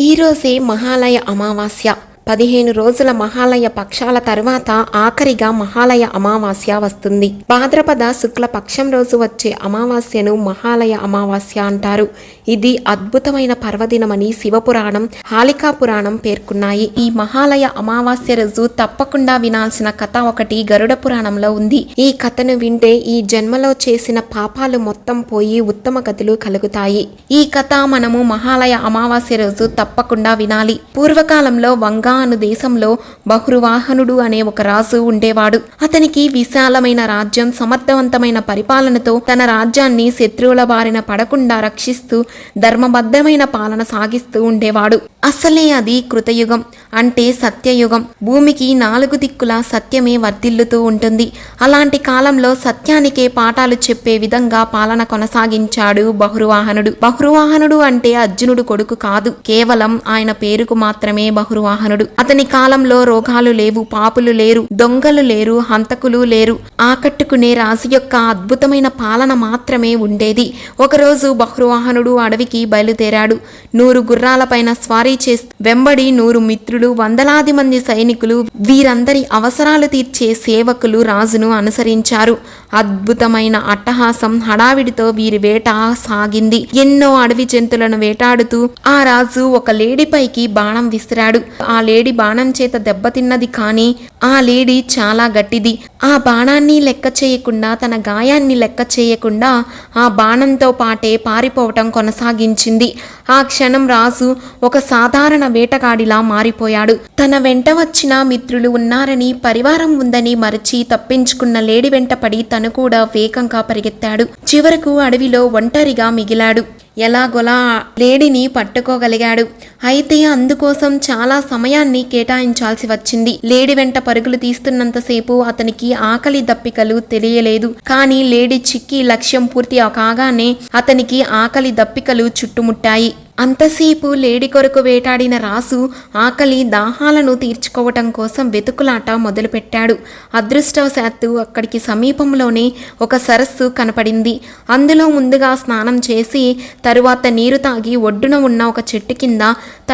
ఈరోజే మహాలయ అమావాస్య. పదిహేను రోజుల మహాలయ పక్షాల తర్వాత ఆఖరిగా మహాలయ అమావాస్య వస్తుంది. భాద్రపద శుక్ల పక్షం రోజు వచ్చే అమావాస్యను మహాలయ అమావాస్య అంటారు. ఇది అద్భుతమైన పర్వదినమని శివపురాణం హాలికా పురాణం పేర్కొన్నాయి. ఈ మహాలయ అమావాస్య రోజు తప్పకుండా వినాల్సిన కథ ఒకటి గరుడ పురాణంలో ఉంది. ఈ కథను వింటే ఈ జన్మలో చేసిన పాపాలు మొత్తం పోయి ఉత్తమ గతులు కలుగుతాయి. ఈ కథ మనము మహాలయ అమావాస్య రోజు తప్పకుండా వినాలి. పూర్వకాలంలో వంగా అను దేశంలో బహురువాహనుడు అనే ఒక రాజు ఉండేవాడు. అతనికి విశాలమైన రాజ్యం సమర్థవంతమైన పరిపాలనతో తన రాజ్యాన్ని శత్రువుల బారిన పడకుండా రక్షిస్తూ ధర్మబద్ధమైన పాలన సాగిస్తూ ఉండేవాడు. అసలే అది కృతయుగం అంటే సత్యయుగం. భూమికి నాలుగు దిక్కుల సత్యమే వర్ధిల్లుతూ ఉంటుంది. అలాంటి కాలంలో సత్యానికే పాఠాలు చెప్పే విధంగా పాలన కొనసాగించాడు బహురువాహనుడు. బహురువాహనుడు అంటే అర్జునుడు కొడుకు కాదు. కేవలం ఆయన పేరుకు మాత్రమే బహురువాహనుడు. అతని కాలంలో రోగాలు లేవు పాపులు లేరు దొంగలు లేరు హంతకులు లేరు. ఆకట్టుకునే రాజు యొక్క అద్భుతమైన పాలన మాత్రమే ఉండేది. ఒకరోజు బహ్రువాహనుడు అడవికి బయలుదేరాడు. నూరు గుర్రాలపైన స్వారీ చేస్తూ వెంబడి నూరు మిత్రులు వందలాది మంది సైనికులు వీరందరి అవసరాలు తీర్చే సేవకులు రాజును అనుసరించారు. అద్భుతమైన అట్టహాసం హడావిడితో వీరి వేట సాగింది. ఎన్నో అడవి జంతువులను వేటాడుతూ ఆ రాజు ఒక లేడీపైకి బాణం విసిరాడు. ఆ లేడీ బాణం చేత దెబ్బతిన్నది కానీ ఆ లేడీ చాలా గట్టిది. ఆ బాణాన్ని లెక్క చేయకుండా తన గాయాన్ని లెక్క చేయకుండా ఆ బాణంతో పాటే పారిపోవటం కొనసాగించింది. ఆ క్షణం రాజు ఒక సాధారణ వేటగాడిలా మారిపోయాడు. తన వెంట వచ్చిన మిత్రులు ఉన్నారని పరివారం ఉందని మరచి తప్పించుకున్న లేడి వెంటపడి తను కూడా వేగంగా పరిగెత్తాడు. చివరకు అడవిలో ఒంటరిగా మిగిలాడు. ఎలాగొలా లేడీని పట్టుకోగలిగాడు. అయితే అందుకోసం చాలా సమయాన్ని కేటాయించాల్సి వచ్చింది. లేడీ వెంట పరుగులు తీస్తున్నంతసేపు అతనికి ఆకలి దప్పికలు తెలియలేదు. కానీ లేడీ చిక్కి లక్ష్యం పూర్తి కాగానే అతనికి ఆకలి దప్పికలు చుట్టుముట్టాయి. అంతసేపు లేడి కొరకు వేటాడిన రాసు ఆకలి దాహాలను తీర్చుకోవటం కోసం వెతుకులాట మొదలుపెట్టాడు. అదృష్టవశాత్తు అక్కడికి సమీపంలోనే ఒక సరస్సు కనపడింది. అందులో ముందుగా స్నానం చేసి తరువాత నీరు తాగి ఒడ్డున ఉన్న ఒక చెట్టు కింద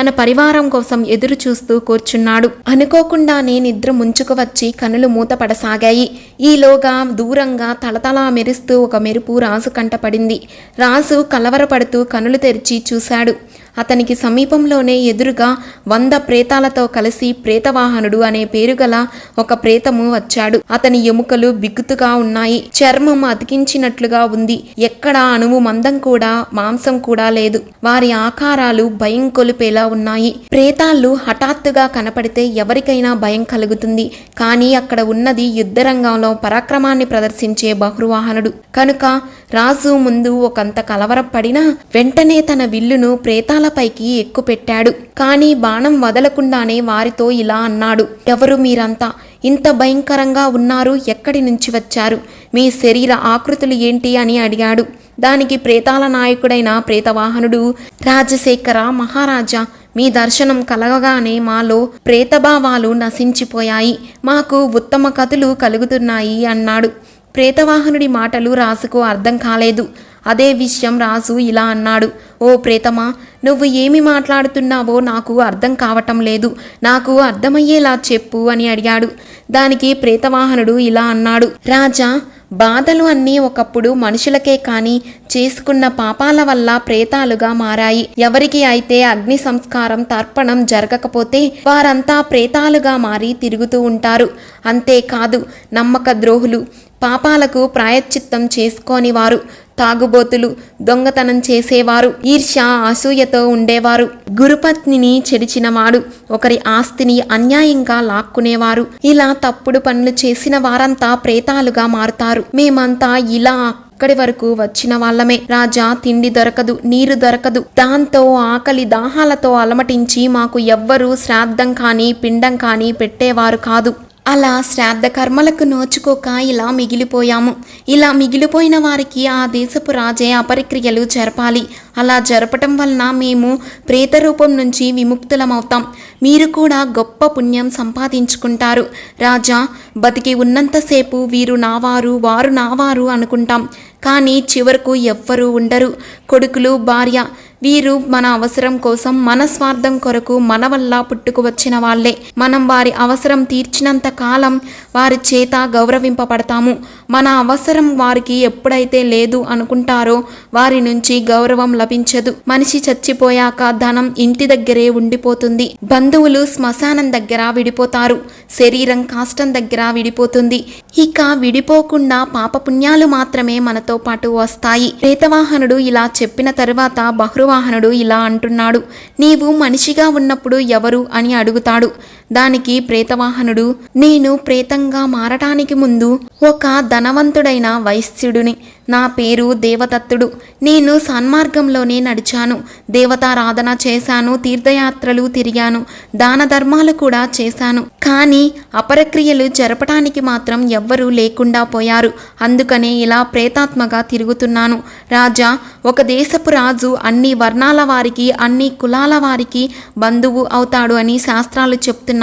తన పరివారం కోసం ఎదురు చూస్తూ కూర్చున్నాడు. అనుకోకుండానే నిద్ర ముంచుకు వచ్చి కనులు మూతపడసాగాయి. ఈలోగా దూరంగా తలతలా మెరుస్తూ ఒక మెరుపు రాసు కంటపడింది. రాసు కలవరపడుతూ కనులు తెరిచి చూశాడు. అతనికి సమీపంలోనే ఎదురుగా వంద ప్రేతాలతో కలిసి ప్రేతవాహనుడు అనే పేరుగల ఒక ప్రేతము వచ్చాడు. అతని ఎముకలు బిగుతుగా ఉన్నాయి. చర్మం అతికించినట్లుగా ఉంది. ఎక్కడ అణువు మందం కూడా మాంసం కూడా లేదు. వారి ఆకారాలు భయం కొలిపేలా ఉన్నాయి. ప్రేతాళ్ళు హఠాత్తుగా కనపడితే ఎవరికైనా భయం కలుగుతుంది. కానీ అక్కడ ఉన్నది యుద్ధరంగంలో పరాక్రమాన్ని ప్రదర్శించే బహువాహనుడు కనుక రాజు ముందు ఒకంత కలవరపడినా వెంటనే తన విల్లును ప్రేతాలపైకి ఎక్కుపెట్టాడు. కానీ బాణం వదలకుండానే వారితో ఇలా అన్నాడు. ఎవరు మీరంతా? ఇంత భయంకరంగా ఉన్నారు ఎక్కడి నుంచి వచ్చారు? మీ శరీర ఆకృతులు ఏంటి అని అడిగాడు. దానికి ప్రేతాల నాయకుడైన ప్రేతవాహనుడు రాజశేఖర మహారాజా మీ దర్శనం కలగగానే మాలో ప్రేతభావాలు నశించిపోయాయి. మాకు ఉత్తమ కథలు కలుగుతున్నాయి అన్నాడు. ప్రేతవాహనుడి మాటలు రాసుకు అర్థం కాలేదు. అదే విషయం రాసు ఇలా అన్నాడు. ఓ ప్రేతమా నువ్వు ఏమి మాట్లాడుతున్నావో నాకు అర్థం కావటం లేదు. నాకు అర్థమయ్యేలా చెప్పు అని అడిగాడు. దానికి ప్రేతవాహనుడు ఇలా అన్నాడు. రాజా బాధలు అన్నీ ఒకప్పుడు మనుషులకే కాని చేసుకున్న పాపాల వల్ల ప్రేతాలుగా మారాయి. ఎవరికి అయితే అగ్ని సంస్కారం తర్పణం జరగకపోతే వారంతా ప్రేతాలుగా మారి తిరుగుతూ ఉంటారు. అంతేకాదు నమ్మక ద్రోహులు పాపాలకు ప్రాయశ్చిత్తం చేసుకోని వారు తాగుబోతులు దొంగతనం చేసేవారు. ఈర్ష్య అసూయతో ఉండేవారు. గురుపత్నిని చెడిచినవాడు. ఒకరి ఆస్తిని అన్యాయంగా లాక్కునేవారు. ఇలా తప్పుడు పనులు చేసిన వారంతా ప్రేతాలుగా మారుతారు. మేమంతా ఇలా అక్కడి వరకు వచ్చిన వాళ్ళమే. రాజా తిండి దొరకదు నీరు దొరకదు. దాంతో ఆకలి దాహాలతో అలమటించి మాకు ఎవ్వరూ శ్రాద్ధం కానీ పిండం కానీ పెట్టేవారు కాదు. అలా శ్రాద్ధ కర్మలకు నోచుకోక ఇలా మిగిలిపోయాము. ఇలా మిగిలిపోయిన వారికి ఆ దేశపు రాజే అపరిక్రియలు జరపాలి. అలా జరపటం వలన మేము ప్రేత రూపం నుంచి విముక్తులమవుతాం. మీరు కూడా గొప్ప పుణ్యం సంపాదించుకుంటారు. రాజా బతికి ఉన్నంతసేపు వీరు నావారు వారు నావారు అనుకుంటాం. కానీ చివరకు ఎవ్వరూ ఉండరు. కొడుకులు భార్య వీరు మన అవసరం కోసం మన స్వార్థం కొరకు మన వల్ల పుట్టుకు వచ్చిన వాళ్ళే. మనం వారి అవసరం తీర్చినంత కాలం వారి చేత గౌరవింపబడతాము. మన అవసరం వారికి ఎప్పుడైతే లేదు అనుకుంటారో వారి నుంచి గౌరవం లభించదు. మనిషి చచ్చిపోయాక ధనం ఇంటి దగ్గరే ఉండిపోతుంది. బంధువులు శ్మశానం దగ్గర విడిపోతారు. శరీరం కాష్టం దగ్గర విడిపోతుంది. ఇక విడిపోకుండా పాపపుణ్యాలు మాత్రమే మనతో పాటు వస్తాయి. ప్రేతవాహనుడు ఇలా చెప్పిన తరువాత బహ్రువాహనుడు ఇలా అంటున్నాడు. నీవు మనిషిగా ఉన్నప్పుడు ఎవరు అని అడుగుతాడు. దానికి ప్రేతవాహనుడు నేను ప్రేతంగా మారటానికి ముందు ఒక ధనవంతుడైన వైశ్యుడిని. నా పేరు దేవదత్తుడు. నేను సన్మార్గంలోనే నడిచాను. దేవతారాధన చేశాను తీర్థయాత్రలు తిరిగాను దాన ధర్మాలు కూడా చేశాను. కానీ అపరక్రియలు జరపటానికి మాత్రం ఎవ్వరూ లేకుండా పోయారు. అందుకనే ఇలా ప్రేతాత్మగా తిరుగుతున్నాను. రాజా ఒక దేశపు రాజు అన్ని వర్ణాల వారికి అన్ని కులాల వారికి బంధువు అవుతాడు అని శాస్త్రాలు చెప్తున్నాయి.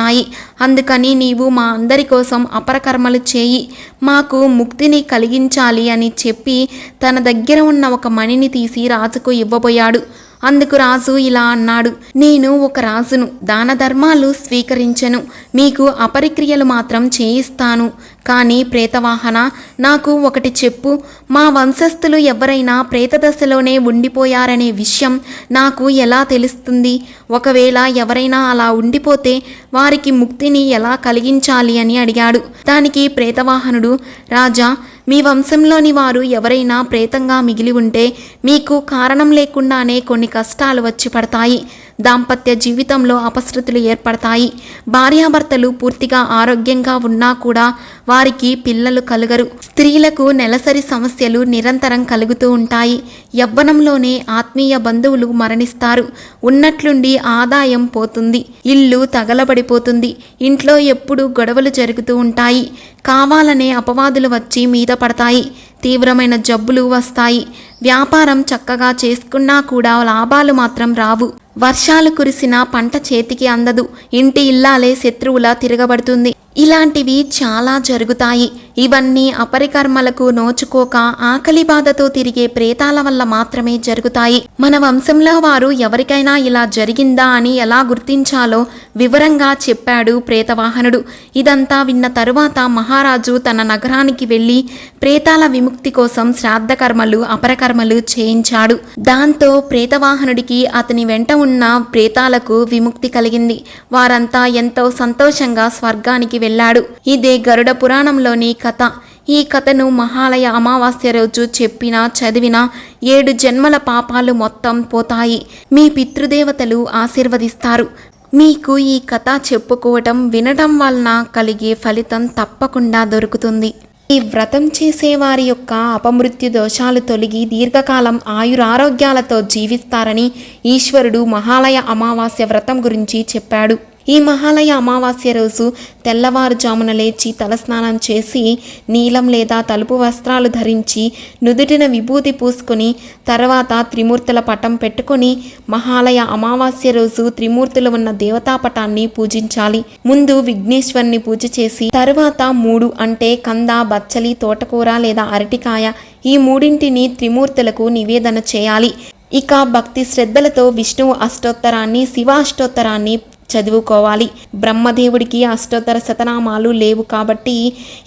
అందుకని నీవు మా అందరి కోసం అపరకర్మలు చేయి. మాకు ముక్తిని కలిగించాలి అని చెప్పి తన దగ్గర ఉన్న ఒక మణిని తీసి రాజుకు ఇవ్వబోయాడు. అందుకు రాజు ఇలా అన్నాడు నేను ఒక రాజును దాన ధర్మాలు స్వీకరించను. మీకు అపరిక్రియలు మాత్రం చేయిస్తాను. కానీ ప్రేతవాహన నాకు ఒకటి చెప్పు. మా వంశస్థులు ఎవరైనా ప్రేతదశలోనే ఉండిపోయారనే విషయం నాకు ఎలా తెలుస్తుంది? ఒకవేళ ఎవరైనా అలా ఉండిపోతే వారికి ముక్తిని ఎలా కలిగించాలి అని అడిగాడు. దానికి ప్రేతవాహనుడు రాజా మీ వంశంలోని వారు ఎవరైనా ప్రేతంగా మిగిలి ఉంటే మీకు కారణం లేకుండానే కొన్ని కష్టాలు వచ్చి పడతాయి. దాంపత్య జీవితంలో అపశృతులు ఏర్పడతాయి. భార్యాభర్తలు పూర్తిగా ఆరోగ్యంగా ఉన్నా కూడా వారికి పిల్లలు కలుగరు. స్త్రీలకు నెలసరి సమస్యలు నిరంతరం కలుగుతూ ఉంటాయి. యవ్వనంలోనే ఆత్మీయ బంధువులు మరణిస్తారు. ఉన్నట్లుండి ఆదాయం పోతుంది. ఇల్లు తగలబడిపోతుంది. ఇంట్లో ఎప్పుడు గొడవలు జరుగుతూ ఉంటాయి. కావాలనే అపవాదులు వచ్చి మీద పడతాయి. తీవ్రమైన జబ్బులు వస్తాయి. వ్యాపారం చక్కగా చేసుకున్నా కూడా లాభాలు మాత్రం రావు. వర్షాలు కురిసిన పంట చేతికి అందదు. ఇంటి ఇల్లాలే శత్రువులా తిరగబడుతుంది. ఇలాంటివి చాలా జరుగుతాయి. ఇవన్నీ అపరికర్మలకు నోచుకోక ఆకలి బాధతో తిరిగే ప్రేతాల వల్ల మాత్రమే జరుగుతాయి. మన వంశంలో వారు ఎవరికైనా ఇలా జరిగిందా అని ఎలా గుర్తించాలో వివరంగా చెప్పాడు ప్రేతవాహనుడు. ఇదంతా విన్న తరువాత మహారాజు తన నగరానికి వెళ్ళి ప్రేతాల విముక్తి కోసం శ్రాద్ధకర్మలు అపరకర్మలు చేయించాడు. దాంతో ప్రేతవాహనుడికి అతని వెంట ఉన్న ప్రేతాలకు విముక్తి కలిగింది. వారంతా ఎంతో సంతోషంగా స్వర్గానికి వెళ్ళాడు. ఇదే గరుడ పురాణంలోని కథ. ఈ కథను మహాలయ అమావాస్య రోజు చెప్పినా చదివినా ఏడు జన్మల పాపాలు మొత్తం పోతాయి. మీ పితృదేవతలు ఆశీర్వదిస్తారు. మీకు ఈ కథ చెప్పుకోవటం వినటం వలన కలిగే ఫలితం తప్పకుండా దొరుకుతుంది. ఈ వ్రతం చేసేవారి యొక్క అపమృత్యు దోషాలు తొలగి దీర్ఘకాలం ఆయురారోగ్యాలతో జీవిస్తారని ఈశ్వరుడు మహాలయ అమావాస్య వ్రతం గురించి చెప్పాడు. ఈ మహాలయ అమావాస్య రోజు తెల్లవారుజామున లేచి తలస్నానం చేసి నీలం లేదా తలుపు వస్త్రాలు ధరించి నుదుటిన విభూతి పూసుకొని తర్వాత త్రిమూర్తుల పటం పెట్టుకొని మహాలయ అమావాస్య రోజు త్రిమూర్తులు ఉన్న దేవతా పటాన్ని పూజించాలి. ముందు విఘ్నేశ్వరుని పూజ చేసి తరువాత మూడు అంటే కంద బచ్చలి తోటకూర లేదా అరటికాయ ఈ మూడింటిని త్రిమూర్తులకు నివేదన చేయాలి. ఇక భక్తి శ్రద్ధలతో విష్ణువు అష్టోత్తరాన్ని శివ అష్టోత్తరాన్ని చదువుకోవాలి. బ్రహ్మదేవుడికి అష్టోత్తర శతనామాలు లేవు కాబట్టి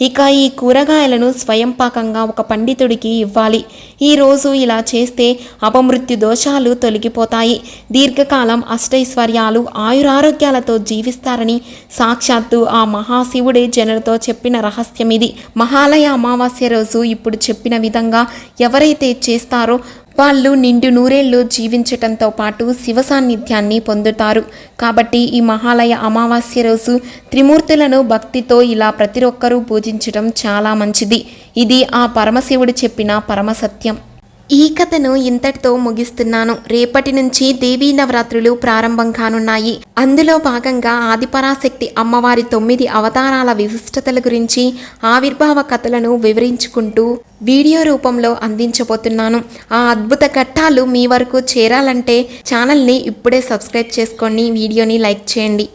ఇక ఈ కూరగాయలను స్వయంపాకంగా ఒక పండితుడికి ఇవ్వాలి. ఈరోజు ఇలా చేస్తే అపమృత్యు దోషాలు తొలగిపోతాయి. దీర్ఘకాలం అష్టైశ్వర్యాలు ఆయురారోగ్యాలతో జీవిస్తారని సాక్షాత్తు ఆ మహాశివుడే జనులతో చెప్పిన రహస్యం ఇది మహాలయ అమావాస్య రోజు ఇప్పుడు చెప్పిన విధంగా ఎవరైతే చేస్తారో వాళ్ళు నిండు నూరేళ్ళు జీవించటంతో పాటు శివ సాన్నిధ్యాన్ని పొందుతారు. కాబట్టి ఈ మహాలయ అమావాస్య రోజు త్రిమూర్తులను భక్తితో ఇలా ప్రతి ఒక్కరూ పూజించడం చాలా మంచిది. ఇది ఆ పరమశివుడు చెప్పిన పరమసత్యం. ఈ కథను ఇంతటితో ముగిస్తున్నాను. రేపటి నుంచి దేవీ నవరాత్రులు ప్రారంభం కానున్నాయి. అందులో భాగంగా ఆదిపరాశక్తి అమ్మవారి తొమ్మిది అవతారాల విశిష్టతల గురించి ఆవిర్భావ కథలను వివరించుకుంటూ వీడియో రూపంలో అందించబోతున్నాను. ఆ అద్భుత ఘట్టాలు మీ వరకు చేరాలంటే ఛానల్ని ఇప్పుడే సబ్స్క్రైబ్ చేసుకొని వీడియోని లైక్ చేయండి.